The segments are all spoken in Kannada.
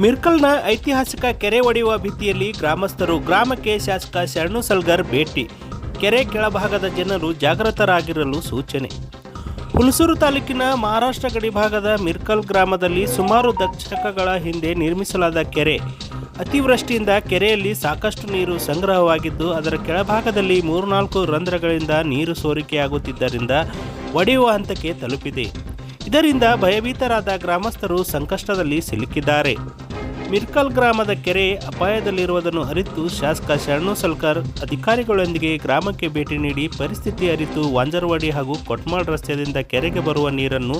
ಮಿರ್ಕಲ್ನ ಐತಿಹಾಸಿಕ ಕೆರೆ ಒಡೆಯುವ ಭೀತಿಯಲ್ಲಿ ಗ್ರಾಮಸ್ಥರು ಗ್ರಾಮಕ್ಕೆ ಶಾಸಕ ಶರಣು ಸಲ್ಗರ್ ಭೇಟಿ. ಕೆರೆ ಕೆಳಭಾಗದ ಜನರು ಜಾಗೃತರಾಗಿರಲು ಸೂಚನೆ. ಹುಣಸೂರು ತಾಲೂಕಿನ ಮಹಾರಾಷ್ಟ್ರ ಗಡಿಭಾಗದ ಮಿರ್ಕಲ್ ಗ್ರಾಮದಲ್ಲಿ ಸುಮಾರು ದಶಕಗಳ ಹಿಂದೆ ನಿರ್ಮಿಸಲಾದ ಕೆರೆ. ಅತಿವೃಷ್ಟಿಯಿಂದ ಕೆರೆಯಲ್ಲಿ ಸಾಕಷ್ಟು ನೀರು ಸಂಗ್ರಹವಾಗಿದ್ದು, ಅದರ ಕೆಳಭಾಗದಲ್ಲಿ ಮೂರ್ನಾಲ್ಕು ರಂಧ್ರಗಳಿಂದ ನೀರು ಸೋರಿಕೆಯಾಗುತ್ತಿದ್ದರಿಂದ ಒಡೆಯುವ ಹಂತಕ್ಕೆ ತಲುಪಿದೆ. ಇದರಿಂದ ಭಯಭೀತರಾದ ಗ್ರಾಮಸ್ಥರು ಸಂಕಷ್ಟದಲ್ಲಿ ಸಿಲುಕಿದ್ದಾರೆ. ಮಿರ್ಕಲ್ ಗ್ರಾಮದ ಕೆರೆ ಅಪಾಯದಲ್ಲಿರುವುದನ್ನು ಅರಿತು ಶಾಸಕ ಶರಣು ಸಲ್ಕರ್ ಅಧಿಕಾರಿಗಳೊಂದಿಗೆ ಗ್ರಾಮಕ್ಕೆ ಭೇಟಿ ನೀಡಿ ಪರಿಸ್ಥಿತಿ ಅರಿತು ವಾಂಜರ್ವಾಡಿ ಹಾಗೂ ಕೊಟ್ಮಾಳ್ ರಸ್ತೆಯಿಂದ ಕೆರೆಗೆ ಬರುವ ನೀರನ್ನು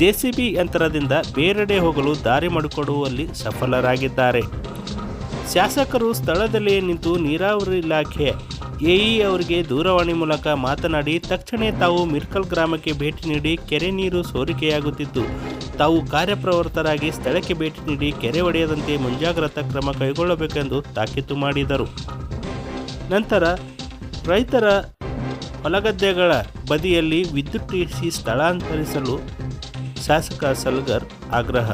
ಜೆಸಿಬಿ ಯಂತ್ರದಿಂದ ಬೇರೆಡೆ ಹೋಗಲು ದಾರಿ ಮಾಡಿಕೊಡುವಲ್ಲಿ ಸಫಲರಾಗಿದ್ದಾರೆ. ಶಾಸಕರು ಸ್ಥಳದಲ್ಲಿಯೇ ನಿಂತು ನೀರಾವರಿ ಇಲಾಖೆ ಎಇ ಅವರಿಗೆ ದೂರವಾಣಿ ಮೂಲಕ ಮಾತನಾಡಿ, ತಕ್ಷಣ ತಾವು ಮಿರ್ಕಲ್ ಗ್ರಾಮಕ್ಕೆ ಭೇಟಿ ನೀಡಿ ಕೆರೆ ನೀರು ಸೋರಿಕೆಯಾಗುತ್ತಿದ್ದು, ತಾವು ಕಾರ್ಯಪ್ರವೃತ್ತರಾಗಿ ಸ್ಥಳಕ್ಕೆ ಭೇಟಿ ನೀಡಿ ಕೆರೆ ಒಡೆಯದಂತೆ ಮುಂಜಾಗ್ರತಾ ಕ್ರಮ ಕೈಗೊಳ್ಳಬೇಕೆಂದು ತಾಕೀತು ಮಾಡಿದರು. ನಂತರ ರೈತರ ಹೊಲಗದ್ದೆಗಳ ಬದಿಯಲ್ಲಿ ವಿದ್ಯುತ್ ಸ್ಥಳಾಂತರಿಸಲು ಶಾಸಕ ಸಲ್ಗರ್ ಆಗ್ರಹ.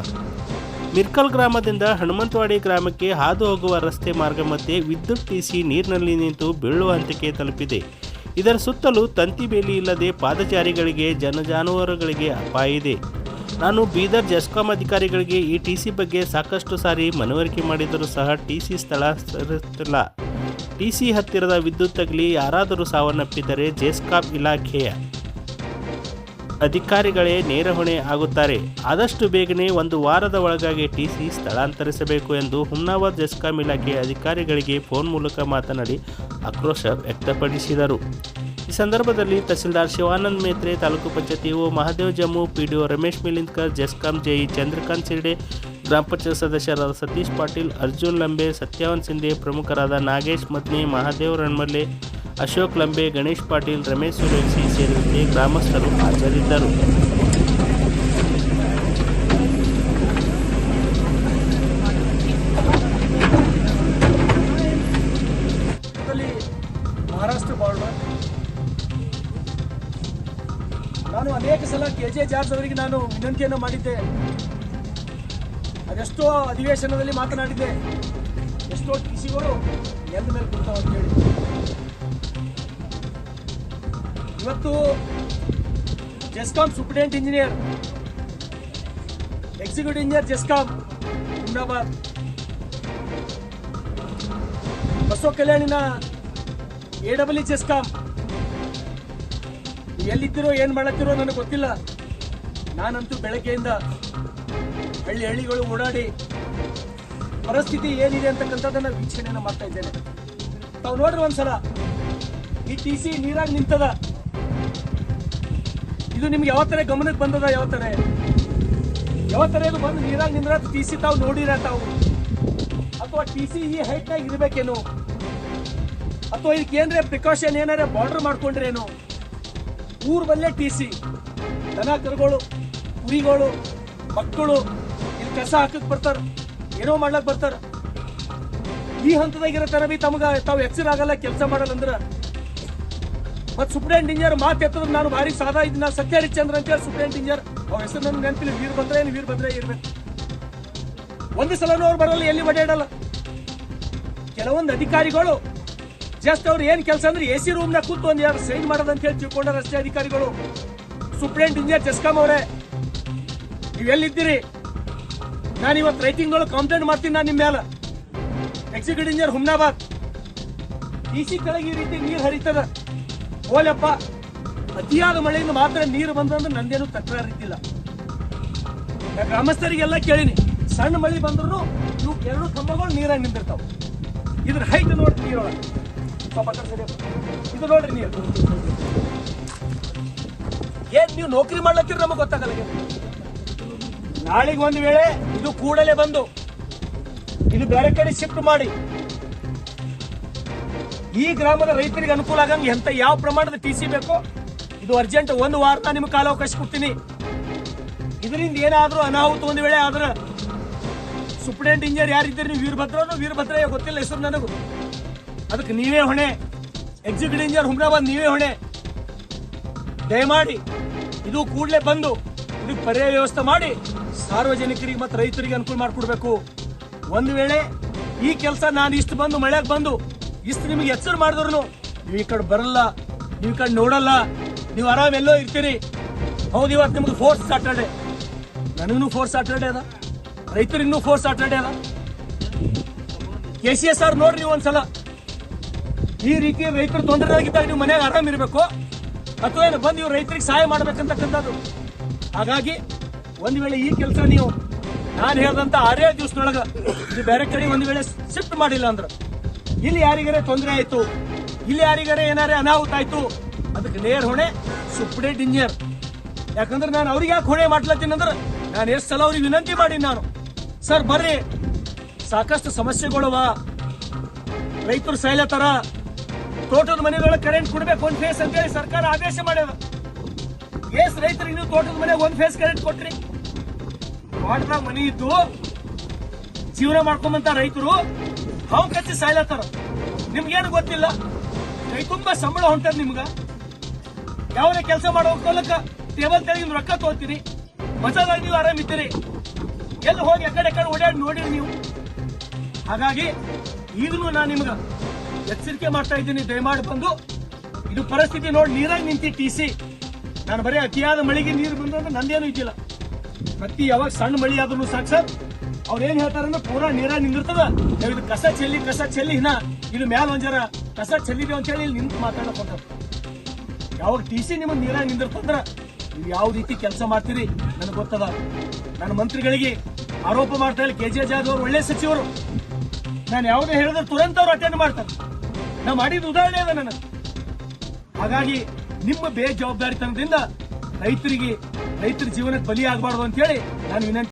ಮಿರ್ಕಲ್ ಗ್ರಾಮದಿಂದ ಹನುಮಂತವಾಡಿ ಗ್ರಾಮಕ್ಕೆ ಹಾದು ಹೋಗುವ ರಸ್ತೆ ಮಾರ್ಗ ಮಧ್ಯೆ ವಿದ್ಯುತ್ ಟಿಸಿ ನೀರಿನಲ್ಲಿ ನಿಂತು ಬೀಳುವ ಹಂತಕ್ಕೆ ತಲುಪಿದೆ. ಇದರ ಸುತ್ತಲೂ ತಂತಿ ಬೇಲಿ ಇಲ್ಲದೆ ಪಾದಚಾರಿಗಳಿಗೆ, ಜನಜಾನುವಾರುಗಳಿಗೆ ಅಪಾಯ ಇದೆ. ನಾನು ಬೀದರ್ ಜೆಸ್ಕಾಂ ಅಧಿಕಾರಿಗಳಿಗೆ ಈ ಟಿಸಿ ಬಗ್ಗೆ ಸಾಕಷ್ಟು ಸಾರಿ ಮನವರಿಕೆ ಮಾಡಿದರೂ ಸಹ ಟಿಸಿ ಸ್ಥಳ ಸ್ಥಳಾಂತರಿಸುತ್ತಿಲ್ಲ ಟಿಸಿ ಹತ್ತಿರದ ವಿದ್ಯುತ್ ತಗಲಿ ಯಾರಾದರೂ ಸಾವನ್ನಪ್ಪಿದರೆ ಜೆಸ್ಕಾಂ ಇಲಾಖೆಯ ಅಧಿಕಾರಿಗಳೇ ನೇರ ಹೊಣೆ ಆಗುತ್ತಾರೆ. ಆದಷ್ಟು ಬೇಗನೆ ಒಂದು ವಾರದ ಒಳಗಾಗಿ ಟಿಸಿ ಸ್ಥಳಾಂತರಿಸಬೇಕು ಎಂದು ಹುಮ್ನಾಬಾದ್ ಜೆಸ್ಕಾಂ ಇಲಾಖೆ ಅಧಿಕಾರಿಗಳಿಗೆ ಫೋನ್ ಮೂಲಕ ಮಾತನಾಡಿ ಆಕ್ರೋಶ ವ್ಯಕ್ತಪಡಿಸಿದರು. ಈ ಸಂದರ್ಭದಲ್ಲಿ ತಹಸೀಲ್ದಾರ್ ಶಿವಾನಂದ್ ಮೇತ್ರೆ, ತಾಲೂಕು ಪಂಚಾಯತಿ EO Mahadev Jammu, PDO Ramesh Milindkar, GESCOM JE Chandrakant Sirde ಗ್ರಾಮ ಪಂಚಾಯತ್ ಸದಸ್ಯರಾದ ಸತೀಶ್ ಪಾಟೀಲ್, ಅರ್ಜುನ್ ಲಂಬೆ, ಸತ್ಯಾವನ್ ಸಿಂಧೆ ಪ್ರಮುಖರಾದ ನಾಗೇಶ್ ಮದ್ನಿ ಮಹಾದೇವ್ ರಣಮಲ್ಲೆ ಅಶೋಕ್ ಲಂಬೆ, ಗಣೇಶ್ ಪಾಟೀಲ್, ರಮೇಶ್ ಸುರೇಶಿ ಸೇರಿದಂತೆ ಗ್ರಾಮಸ್ಥರು ಹಾಜರಿದ್ದರು. ನಾನು ಅನೇಕ ಸಲ ಕೆ ಜೆ ಜಾರ್ಜ್ ಅವರಿಗೆ ನಾನು ವಿನಂತಿಯನ್ನು ಮಾಡಿದ್ದೆ. ಅದೆಷ್ಟೋ ಅಧಿವೇಶನದಲ್ಲಿ ಮಾತನಾಡಿದ್ದೆ. ಎಷ್ಟೋ ಟಿ ಸಿಗಳು ನೆಲದ ಮೇಲೆ ಅಂತ ಹೇಳಿ. ಇವತ್ತು GESCOM superintendent engineer, executive engineer GESCOM Humnabad Basava ಕಲ್ಯಾಣಿನ A double E GESCOM ಎಲ್ಲಿದ್ದೀರೋ, ಏನು ಮಾಡತ್ತಿರೋ ನನಗೆ ಗೊತ್ತಿಲ್ಲ. ನಾನಂತೂ ಬೆಳಗ್ಗೆಯಿಂದ ಹಳ್ಳಿ ಹಳ್ಳಿಗಳು ಓಡಾಡಿ ಪರಿಸ್ಥಿತಿ ಏನಿದೆ ಅಂತಕ್ಕಂಥದ್ದನ್ನ ವೀಕ್ಷಣೆಯನ್ನು ಮಾಡ್ತಾ ಇದ್ದೇನೆ. ತಾವು ನೋಡ್ರಿ ಒಂದ್ಸಲ, ಈ ಟಿ ಸಿ ನೀರಾಗಿ ನಿಂತದ. ಇದು ನಿಮ್ಗೆ ಯಾವತ್ತರ ಗಮನಕ್ಕೆ ಬಂದದ ಯಾವತ್ತರ ಯಾವತ್ತರ ಇದು ಬಂದು ನೀರಾಗ ನಿಂದ್ರ ಟಿ ಸಿ ತಾವು ನೋಡಿರ ತಾವು? ಅಥವಾ ಟಿ ಸಿ ಈ ಹೈಟ್ನಾಗ ಇರ್ಬೇಕೇನು? ಅಥವಾ ಇದಕ್ಕೆ ಏನ್ರೆ ಪ್ರಿಕಾಷನ್ ಏನಾರ ಬಾರ್ಡರ್ ಮಾಡ್ಕೊಂಡ್ರೇನು? ಊರ್ ಬಲ್ಲೇ ಟಿ ಸಿ. ದನ ಕರುಗಳು ಕುರಿಗಳು ಮಕ್ಕಳು, ಇಲ್ಲಿ ಕಸ ಹಾಕಕ್ ಬರ್ತಾರ, ಏನೋ ಮಾಡ್ಲಕ್ ಬರ್ತಾರ. ಈ ಹಂತದಾಗಿರೋ ತರ ಬಿ ತಮಗ ತಾವು ಎಚ್ಚರ ಆಗಲ್ಲ ಕೆಲಸ ಮಾಡಲ್ಲ ಅಂದ್ರ. ಮತ್ ಸೂಪ್ರೆಂಟ್ ಮಾತು ಎತ್ತದ ನಾನು ಭಾರಿ ಸಾದಾ ಇದನ್ನ ಸತ್ಯ ಹರಿಶ್ಚಂದ್ರ ಅಂತ ಹೇಳಿ ಇಂಜಿನಿಯರ್. ಅವ್ರ ಹೆಸರು ನನ್ಗೆ ನೆನಪಿಲ್ಲ ವೀರಭದ್ರ ಏನು ಬಂದ್ರೆ ಇರ್ಬೇಕು ಒಂದು ಸಲನೂ ಅವ್ರು ಬರಲ್ಲ, ಎಲ್ಲಿ ಬಡಾಡಲ್ಲ ಕೆಲವೊಂದು ಅಧಿಕಾರಿಗಳು, ಜಸ್ಟ್ ಅವ್ರು ಏನ್ ಕೆಲಸ ಅಂದ್ರೆ ಎ ಸಿ ರೂಮ್ ನಾಗ ಕೂತು ಒಂದ್ ಯಾರು ಸೈನ್ ಮಾಡೋದಂತ ಹೇಳಿ ತಿಳ್ಕೊಂಡಾರ ಅಷ್ಟೇ ಅಧಿಕಾರಿಗಳು. ಸೂಪ್ರೆಂಟ್ ಇಂಜಿನಿಯರ್ ಜಸ್ಕಾಮ್ ಅವರೇ, ನೀವು ಎಲ್ಲಿದ್ದೀರಿ? ನಾನು ಇವತ್ತು ರೈಟಿಂಗ್ಗಳು ಕಂಪ್ಲೇಂಟ್ ಮಾಡ್ತೀನಿ ನಾನು ನಿಮ್ಮ ಮೇಲೆ executive engineer Humnabad. D C ಕೆಳಗೆ ಈ ರೀತಿ ನೀರು ಹರಿತದ. ಓಲಪ್ಪ ಅತಿಯಾದ ಮಳೆಯಿಂದ ಮಾತ್ರ ನೀರು ಬಂದಂದ್ರೆ ನಂದೇನು ತಕರಾರು ಇದ್ದಿಲ್ಲ. ಗ್ರಾಮಸ್ಥರಿಗೆಲ್ಲ ಕೇಳಿನಿ, ಸಣ್ಣ ಮಳೆ ಬಂದ್ರು ಇವು ಎರಡು ಕಂಬಗಳು ನೀರಾಗ ನಿಂತಿರ್ತಾವ. ಇದ್ರ ಹೈಟ್ ನೋಡ್ರಿ ನೀರೊಳಗೆ. ಇದು ನೋಡ್ರಿ ನೀರು. ಏನ್ ನೀವು ನೌಕರಿ ಮಾಡ್ಲತ್ತೀರಿ ನಮಗೆ ಗೊತ್ತಾಗಲ್ಲ. ನಾಳೆಗೆ ಒಂದು ವೇಳೆ ಇದು ಕೂಡಲೇ ಬಂದು ಇದು ಬೇರೆ ಕಡೆ ಶಿಫ್ಟ್ ಮಾಡಿ ಈ ಗ್ರಾಮದ ರೈತರಿಗೆ ಅನುಕೂಲ ಆಗಂಗೆ ಎಂತ ಯಾವ ಪ್ರಮಾಣದ ಟಿ ಸಿ ಬೇಕೋ? ಇದು ಅರ್ಜೆಂಟ್ ಒಂದು ವಾರ ನಿಮ್ಗೆ ಕಾಲಾವಕಾಶ ಕೊಡ್ತೀನಿ. ಇದರಿಂದ ಏನಾದರೂ ಅನಾಹುತ ಒಂದು ವೇಳೆ ಆದ್ರೆ ಸೂಪ್ರೆಂಟ್ ಇಂಜಿನಿಯರ್ ಯಾರಿದ್ದೀರಿ ನೀವು ವೀರಭದ್ರನು ವೀರಭದ್ರಯ್ಯ ಗೊತ್ತಿಲ್ಲ ಹೆಸರು ನನಗೂ. ಅದಕ್ಕೆ ನೀವೇ ಹೊಣೆ. ಎಕ್ಸಿಕ್ಯೂಟಿವ್ ಇಂಜಿನಿಯರ್ ಹುಮ್ರಾಬಾದ್, ನೀವೇ ಹೊಣೆ. ದಯಮಾಡಿ ಇದು ಕೂಡಲೇ ಬಂದು ಇದಕ್ಕೆ ಪರ್ಯಾಯ ವ್ಯವಸ್ಥೆ ಮಾಡಿ ಸಾರ್ವಜನಿಕರಿಗೆ ಮತ್ತು ರೈತರಿಗೆ ಅನುಕೂಲ ಮಾಡಿಕೊಡ್ಬೇಕು. ಒಂದು ವೇಳೆ ಈ ಕೆಲಸ ನಾನು ಇಷ್ಟು ಬಂದು ಮಳೆಗೆ ಬಂದು ಇಷ್ಟು ನಿಮಗೆ ಎಚ್ಚರ ಮಾಡಿದ್ರು ನೀವು ಈ ಕಡೆ ಬರಲ್ಲ ನೀವು ಕಡೆ ನೋಡಲ್ಲ, ನೀವು ಆರಾಮ್ ಎಲ್ಲೋ ಇರ್ತೀರಿ. ಹೌದು, ಇವತ್ತು ನಿಮ್ಗೆ ಫೋರ್ಸ್ ಸಾಟರ್ಡೆ ನನಗೂ ಫೋರ್ಸ್ ಸಾಟರ್ಡೆ ಅದ, ರೈತರಿಗೂ ಫೋರ್ಸ್ ಸಾಟರ್ಡೆ ಅದ. ಕೆ ಸಿ ಎಸ್ ಆರ್ ನೋಡ್ರಿ ಒಂದ್ಸಲ. ಈ ರೀತಿ ರೈತರು ತೊಂದರೆದಾಗಿದ್ದಾಗ ನೀವು ಮನೆಯಾಗ ಆರಾಮ್ ಇರಬೇಕು. ಅಥವಾ ಏನು ಬಂದು ನೀವು ರೈತರಿಗೆ ಸಹಾಯ ಮಾಡ್ಬೇಕಂತಕ್ಕಂಥದ್ದು. ಹಾಗಾಗಿ, ಒಂದು ವೇಳೆ ಈ ಕೆಲಸ ನೀವು, ನಾನು ಹೇಳ್ದಂತ ಆರೇ ದಿವಸದೊಳಗೆ, ಇದು ಬೇರೆ ಕಡೆ ಒಂದು ವೇಳೆ ಶಿಫ್ಟ್ ಮಾಡಿಲ್ಲ ಅಂದ್ರೆ. ಇಲ್ಲಿ ಯಾರಿಗಾರೆ ತೊಂದರೆ ಆಯ್ತು? ಇಲ್ಲಿ ಯಾರಿಗಾರೆ ಏನಾರೇ ಅನಾಹುತ ಆಯ್ತು? ಅದಕ್ಕೆ ನೇರ ಹೊಣೆ ಸುಪ್ರೀಂ ಇಂಜಿನಿಯರ್. ಯಾಕಂದ್ರೆ ನಾನು ಅವ್ರಿಗೆ ಯಾಕೆ ಹೊಣೆ ಮಾಡ್ಲತ್ತೀನಿ ಅಂದ್ರೆ ನಾನು ಎಷ್ಟು ಸಲ ಅವ್ರಿಗೆ ವಿನಂತಿ ಮಾಡೀನಿ ನಾನು. ಸರ್, ಬರ್ರಿ. ಸಾಕಷ್ಟು ಸಮಸ್ಯೆಗಳವ. ರೈತರು ಸಾಯ್ಲತ್ತಾರ. ತೋಟದ ಮನೆದೊಳಗೆ ಕರೆಂಟ್ ಕೊಡ್ಬೇಕು ಒಂದ್ ಫೇಸ್ ಅಂತೇಳಿ ಸರ್ಕಾರ ಆದೇಶ ಮಾಡ್ಯದ. ಎಸ್ ರೈತರಿಗೆ ನೀವು ತೋಟದ ಮನೆಗೆ ಒಂದ್ ಫೇಸ್ ಕರೆಂಟ್ ಕೊಟ್ರಿ. ತೋಟದಾಗ ಮನೆ ಇದ್ದು ಜೀವನ ಮಾಡ್ಕೊಂಬಂತ ರೈತರು ಹಾವು ಕಚ್ಚಿ ಸಾಯ್ಲತ್ತಾರ ನಿಮ್ಗೇನು ಗೊತ್ತಿಲ್ಲ? ಕೈ ತುಂಬಾ ಸಂಬಳ ಹೊಂಟದ ನಿಮ್ಗ. ಯಾವುದೇ ಕೆಲಸ ಮಾಡೋ ಕೊಲಕ ಟೇಬಲ್ ತೆಳಗಿನ ರೊಕ್ಕ ತಗೋತೀರಿ ಮಜಾದಾಗ ನೀವು ಆರಾಮ್ ಇದ್ದೀರಿ. ಎಲ್ಲಿ ಹೋಗಿ ಎಕಡೆ ಎಕಡೆ ಓಡಾಡಿ ನೋಡಿರಿ ನೀವು. ಹಾಗಾಗಿ ಈಗಲೂ ನಾನು ನಿಮ್ಗ ಎಚ್ಚರಿಕೆ ಮಾಡ್ತಾ ಇದ್ದೀನಿ. ದಯಮಾಡಿ ಬಂದು ಇದು ಪರಿಸ್ಥಿತಿ ನೋಡಿ ನೀರಾಗಿ ನಿಂತಿ ಟಿ ಸಿ. ನಾನು ಬರೀ ಅತಿಯಾದ ಮಳೆಗೆ ನೀರು ಬಂದ್ರೆ ನಂದೇನು ಇದ್ದಿಲ್ಲ. ಪ್ರತಿ ಯಾವಾಗ ಸಣ್ಣ ಮಳಿ ಆದ್ರೂ ಸಾಕು ಸರ್. ಅವ್ರು ಏನ್ ಹೇಳ್ತಾರಂದ್ರೆ ಪೂರಾ ನೀರ ನಿಂದಿರ್ತದ. ಇದು ಕಸ ಚೆಲ್ಲಿ ಕಸ ಚೆಲ್ಲಿ ಹಿನ ಇದು ಮ್ಯಾಲ ಒಂಜರ ಕಸ ಚೆಲ್ಲಿದೆ ಅಂತ ಹೇಳಿ ಇಲ್ಲಿ ನಿಂತು ಮಾತಾಡಕ್ ಹೊಂಟಾರ. ಯಾವಾಗ ಟಿ ಸಿ ನಿಮಗೆ ನೀರ ನಿಂದಿರ್ತಂದ್ರ ನೀವು ಯಾವ ರೀತಿ ಕೆಲಸ ಮಾಡ್ತೀರಿ ನನಗೆ ಗೊತ್ತದ. ನನ್ನ ಮಂತ್ರಿಗಳಿಗೆ ಆರೋಪ ಮಾಡ್ತಾ ಕೆ ಜೆ ಜಾಧವ್ ಅವರು ಒಳ್ಳೆ ಸಚಿವರು. ನಾನು ಯಾವುದೇ ಹೇಳಿದ್ರೆ ತುರಂತ ಅವ್ರು ಅಟೆಂಡ್ ಮಾಡ್ತಾರೆ. ನಾ ಮಾಡಿದ ಉದಾಹರಣೆ ಅದ ನನಗೆ. ಹಾಗಾಗಿ ನಿಮ್ಮ ಬೇಜವಾಬ್ದಾರಿತನದಿಂದ ರೈತರಿಗೆ ರೈತರ ಜೀವನಕ್ಕೆ ಆಗಬಾರ್ದು ಅಂತೇಳಿ ನಾನು ವಿನಂತಿ